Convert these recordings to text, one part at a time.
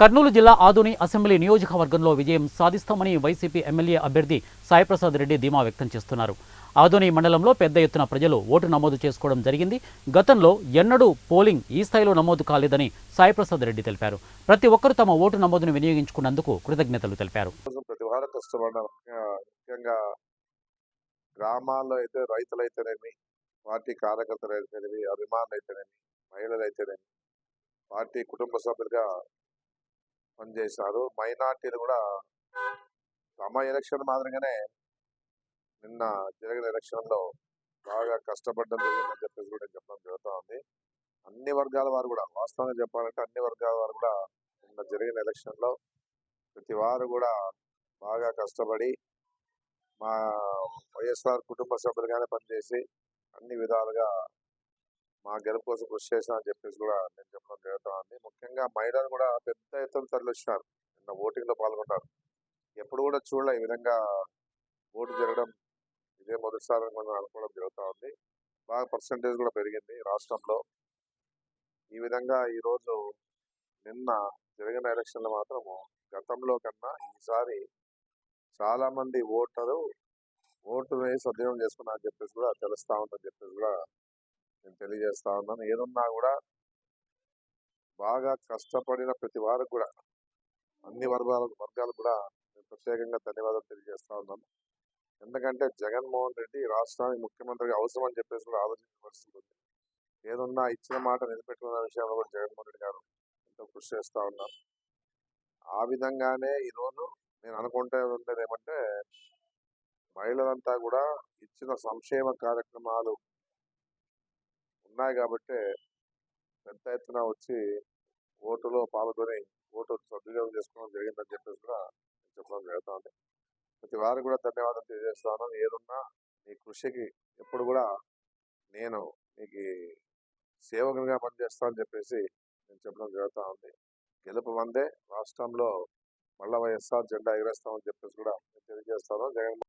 కర్నూలు జిల్లా ఆదోని అసెంబ్లీ నియోజకవర్గంలో విజయం సాధిస్తామని వైసీపీ ఎమ్మెల్యే అభ్యర్థి సాయిప్రసాద్ రెడ్డి ధీమా వ్యక్తం చేస్తున్నారు. ఆదోని మండలంలో పెద్ద ఎత్తున ప్రజలు ఓటు నమోదు చేసుకోవడం జరిగింది. గతంలో ఎన్నడూ పోలింగ్ ఈ స్థాయిలో నమోదు కాలేదని సాయిప్రసాద్ రెడ్డి తెలిపారు. ప్రతి ఒక్కరూ తమ ఓటు నమోదును వినియోగించుకున్నందుకు కృతజ్ఞతలు తెలిపారు. ప్రతి వారం ముఖ్యంగా ముఖ్యంగా గ్రామాల్లో అయితే రైతులైతేనేమి పార్టీ కార్యకర్తలు అయితేనేమి అభిమానులు అయితేనేమి మహిళలు అయితేనేమి పార్టీ కుటుంబ సభ్యులుగా పనిచేశారు మైనార్టీలు కూడా తమ ఎలక్షన్ మాదిరిగానే నిన్న జరిగిన ఎలక్షన్లో బాగా కష్టపడడం జరిగిందని చెప్పేసి కూడా చెప్పడం జరుగుతూ ఉంది అన్ని వర్గాల వారు కూడా వాస్తవంగా చెప్పాలంటే అన్ని వర్గాల వారు కూడా నిన్న జరిగిన ఎలక్షన్లో ప్రతి వారు కూడా బాగా కష్టపడి మా వైఎస్ఆర్ కుటుంబ సభ్యులుగానే పనిచేసి అన్ని విధాలుగా మా గెలుపు కోసం కృషి చేశామని చెప్పేసి కూడా నేను చెప్పడం జరుగుతూ ఉంది. ముఖ్యంగా మహిళలు కూడా పెద్ద ఎత్తున తరలిస్తున్నారు. నిన్న ఓటింగ్లో పాల్గొంటారు. ఎప్పుడు కూడా చూడలే ఈ విధంగా ఓటు జరగడం ఇదే మొదటిసారి మనం అనుకోవడం జరుగుతూ ఉంది. బాగా పర్సంటేజ్ కూడా పెరిగింది రాష్ట్రంలో. ఈ విధంగా ఈ రోజు నిన్న జరిగిన ఎలక్షన్లు మాత్రము గతంలో కన్నా ఈసారి చాలామంది ఓటరు ఓటు వేసి సద్వినియోగం చేసుకున్నారని చెప్పేసి కూడా తెలుస్తూ ఉందని చెప్పేసి కూడా నేను తెలియజేస్తా ఉన్నాను. ఏదున్నా కూడా బాగా కష్టపడిన ప్రతి వారికి కూడా అన్ని వర్గాల వర్గాలకు కూడా నేను ప్రత్యేకంగా ధన్యవాదాలు తెలియజేస్తా ఉన్నాను. ఎందుకంటే జగన్మోహన్ రెడ్డి రాష్ట్రానికి ముఖ్యమంత్రిగా అవసరం అని చెప్పేసి కూడా ఉంది ఏదున్నా ఇచ్చిన మాట నిలబెట్టుకున్న విషయంలో కూడా జగన్మోహన్ రెడ్డి గారు ఎంతో కృషి చేస్తా ఉన్నారు. ఆ విధంగానే ఈరోజు నేను అనుకుంటే ఉండేది ఏమంటే మహిళలంతా కూడా ఇచ్చిన సంక్షేమ కార్యక్రమాలు ఉన్నాయి కాబట్టి పెద్ద ఎత్తున వచ్చి ఓటులో పాల్గొని ఓటు సద్వినియోగం చేసుకోవడం జరిగిందని చెప్పేసి కూడా నేను చెప్పడం జరుగుతుంది ప్రతి వారికి కూడా ధన్యవాదాలు తెలియజేస్తాను ఏదున్నా మీ కృషికి ఎప్పుడు కూడా నేను మీకు సేవకునిగా పనిచేస్తానని చెప్పేసి నేను చెప్పడం జరుగుతూ ఉంది. గెలుపు మందే రాష్ట్రంలో మళ్ళా వైఎస్ఆర్ జెండా ఎగరేస్తామని చెప్పేసి కూడా నేను తెలియజేస్తాను జగన్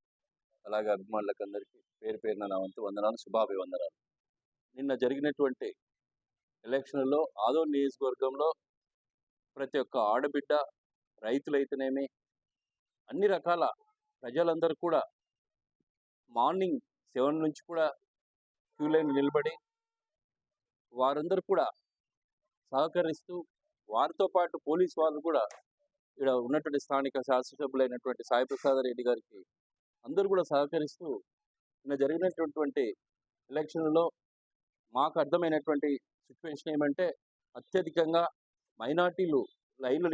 అలాగే అభిమానులకు అందరికీ పేరు పేరున నా వంతు వందనాలు శుభాభివందనాలు. నిన్న జరిగినటువంటి ఎలక్షన్లో ఆదో నియోజకవర్గంలో ప్రతి ఒక్క ఆడబిడ్డ రైతులైతేనేమి అన్ని రకాల ప్రజలందరూ కూడా మార్నింగ్ సెవెన్ నుంచి కూడా క్యూ లైన్ నిలబడి వారందరూ కూడా సహకరిస్తూ వారితో పాటు పోలీస్ వాళ్ళు కూడా ఇక్కడ ఉన్నటువంటి స్థానిక శాసనసభ్యులైనటువంటి సాయిప్రసాద రెడ్డి గారికి అందరూ కూడా సహకరిస్తూ నిన్న జరిగినటువంటి ఎలక్షన్లో మాకు అర్థమైనటువంటి సిచ్యువేషన్ ఏమంటే అత్యధికంగా మైనార్టీలు లైన్లు